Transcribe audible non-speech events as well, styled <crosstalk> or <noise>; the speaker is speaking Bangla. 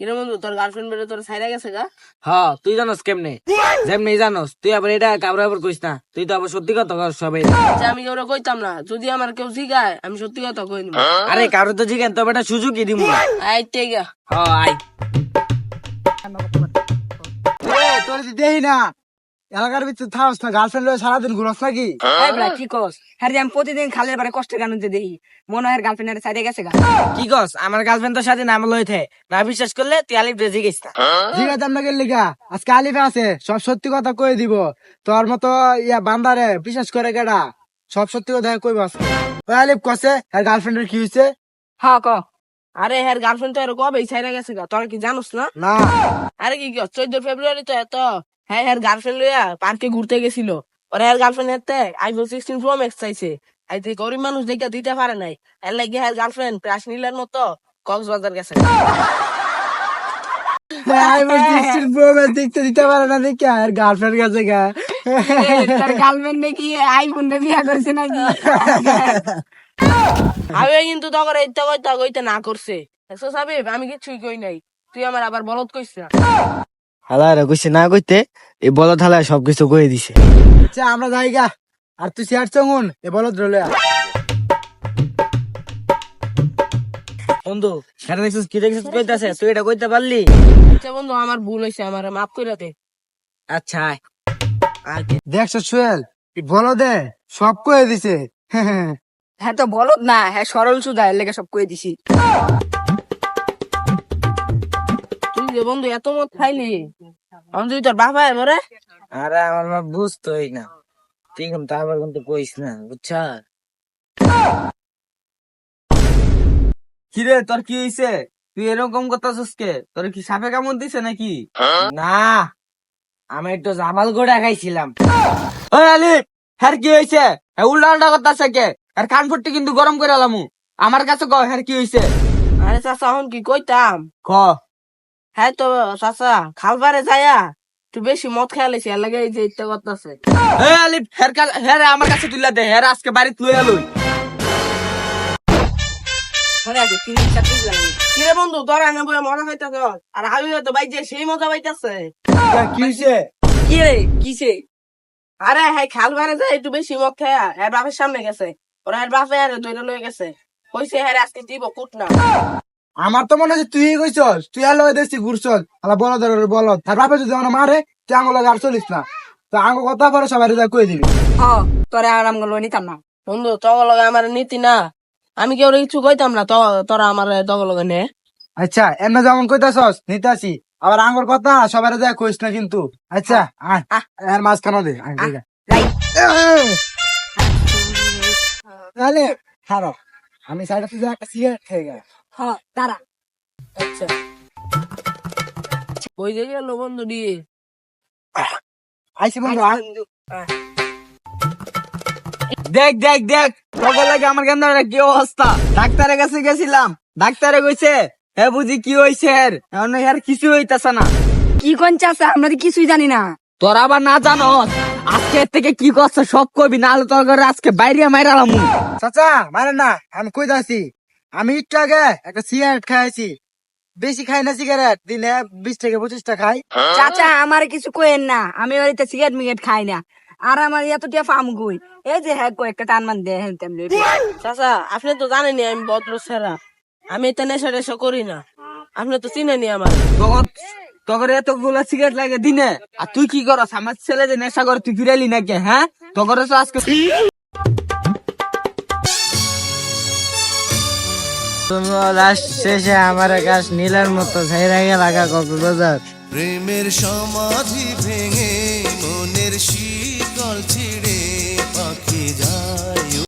কিরে বন্ধু তোর গার্লফ্রেন্ড বেড়ে তোর সাইরা গেছে গা? হ্যাঁ তুই জানোস কেমনে? যেমনি জানোস তুই আবার এটা কাবরা আবার কইস না। তুই তো আবার সত্যি কথা কর সবাই। আচ্ছা আমি কেউ কইতাম না যদি আমার কেউ জিগায় আমি সত্যি কথা কই নিব আরে কারও তো জিজ্ঞেস তবে এটা সুযোগই দিব আই টেগা হ্যাঁ আই তোর দেই না। এলাকার ভিতরে থাকস না গার্লফ্রেন্ড লয়ে সারাদিন ঘুরস নাকি? কি কস? হ্যাঁ আমি প্রতিদিন খালের বারে কষ্টের গান দেই। মনে হয় গার্লফ্রেন্ডের সাইডে গেছে গা। কি কস? আমার গার্লফ্রেন্ড তোর সাথে নাম লইতে না বিশ্বাস করলে তুই আলিফ রেজি গেছিস না। ঠিক আছে আমরা গেলি গা। আজকে আলিফে আছে সব সত্যি কথা কই দিব। তোর মতো ইয়া বান্দারে বিশ্বাস করে কেডা সব সত্যি কথা কইব আজকে। ওই আলিফ কসে আর গার্লফ্রেন্ডের কি হইছে? হ্যাঁ ক। আরে হ্যার গার্লফ্রেন্ড তো এর কবে সাইরা গেছে গা। তোর কি জানোস না? না। আরে কি কি চোদ্দ ফেব্রুয়ারি তো এত হ্যাঁ হ্যার গার্লফ্রেন্ড লইয়া পার্কে ঘুরতে গেছিল। ওরা হ্যার গার্লফ্রেন্ড হাতে আইফোন সিক্সটিন প্রো ম্যাক্স চাইছে। আই তুই গরিব মানুষ দেখে দিতে পারে নাই এর লাগে হ্যার গার্লফ্রেন্ড প্রাস নীলের মতো কক্সবাজার গেছে। দেখতে দিতে পারে না দেখে আর গার্লফ্রেন্ড গেছে গা। তার গার্লফ্রেন্ড নাকি আইফোন বিয়া করছে নাকি? আমি কিন্তু তখন এইটা কইতা কইতে না করছে। দেখছ সাবিব আমি কিছুই কই নাই। তুই আমার আবার বলত কইস না। হালারা কইছে না কইতে এই বলদ হালায় সবকিছু কয়ে দিছে। আচ্ছা আমরা যাই গা। আর তুই শেয়ার চঙ্গুন এ বলো ধরলে বন্ধু সেটা দেখছিস কি দেখছিস কইতাছে? তুই এটা কইতে পারলি? আচ্ছা বন্ধু আমার ভুল হয়েছে আমার মাফ করে দে। আচ্ছা। দেখছ সোহেল বলো দে সব কয়ে দিছে। <laughs> হ্যাঁ তো বলদ না হ্যাঁ সরল সুদা এর লেগে সব কয়ে দিছি। বন্ধু এত মত খাইলি? আমি তুই তোর বাবা এবারে আরে আমার মা বুঝতোই না। তুই কিন্তু আবার কিন্তু কইস না বুঝছা? কিরে তোর কি হইছে? তুই এরকম করতেছিস কে? তোর কি সাপে কামড় দিছে নাকি? না আমি একটু জামাল গোড়া খাইছিলাম। ওই আলিফ হ্যার কি হইছে? উল্টা উল্টা করতেছে কে? আর কান ফুটটি কিন্তু গরম করে আলামু আমার কাছে কও হ্যার কি হইছে? আরে চাচা এখন কি কইতাম? ক হ্যাঁ তো চাচা খালবারে যায়া। তুই বেশি মদ খেয়ালিস এর লাগে এই যে ইত্যা করতেছে। আলিফ হ্যাঁ আমার কাছে তুইলা দে হ্যাঁ আজকে বাড়িতে লই। আলুই কিরে বন্ধু তোর এনে বলে মজা আর আমি তো ভাই যে সেই মজা পাইতাছে। হইছে? কিসে আরে হ্যাঁ খালবারে যায় একটু বেশি মদ খেয়া। হ্যাঁ বাপের সামনে গেছে। ওরা হ্যাঁ বাপে আরে দৈরা লয়ে গেছে। কইছে হ্যাঁ আজকে দিব কুট না আমার তো মনে হচ্ছে তুই কইছস তুই আর লগে দেখছি ঘুরছস আলা বলো ধর বলো তার বাপে যদি আমার মারে তুই আঙুল আর চলিস না। তো আঙ্গ কথা পরে সবাই যা কই দিবি। হ্যাঁ তোরে আরামগুলো নিতাম না। বন্ধু তগর লগে আমার নীতি না। আমি কেউ কিছু কইতাম না তো- তোরা আমার তগর লগে নে। আচ্ছা এমনি যেমন কইতাছস নিতাছি। আবার আঙ্গুর কথা সবাই যা কইস না কিন্তু। আচ্ছা আয় এর মাঝখানে দে আয়, দে। তাহলে খারাপ আমি সাইড থেকে খেয়ে গেল হ্যাঁ তারা আচ্ছা। কই যে গেল বন্ধু দিয়ে? আইসি বন্ধু দেখ দেখ দেখ লাগে আমার কেন কি অবস্থা? ডাক্তারের কাছে গেছিলাম ডাক্তারে কইছে হে বুঝি কি হইছে এর? এখন আর কিছু হইতাছে না। কি কোন চাষা আমরা তো কিছুই জানি না। তোর আবার না জানো আজকে থেকে কি করছে সব কবি না হলে তোর ঘরে আজকে বাইরে মাইরালাম চাচা মারে না আমি কই যাচ্ছি আমি একটু আগে একটা সিগারেট খাইছি। বেশি খাই না সিগারেট দিনে বিশ থেকে পঁচিশটা খাই। চাচা আমার কিছু কইেন না আমি ওইতে সিগারেট মিগারেট খাই না। আর আমার এত টিয়া ফার্ম কই? এই যে হ্যাঁ কয়েকটা টান মান দে হ্যাঁ তেমনি চাচা আপনি তো জানেনি আমি ভদ্র সেরা। আমি এটা নেশা টেশা করি না। আপনি তো চিনেনি আমার। তোর এতগুলো সিগারেট লাগে দিনে। আর তুই কি করস? আমার ছেলে যে নেশা করে তুই ফিরাইলি নাকি হ্যাঁ? তোর তো শেষে আমার গাছ নীলের মতো ঝাইরা লাগা কক্সবাজার প্রেমের সমাধি ভেঙে মনের শীতল ছিড়ে পাখি যায়।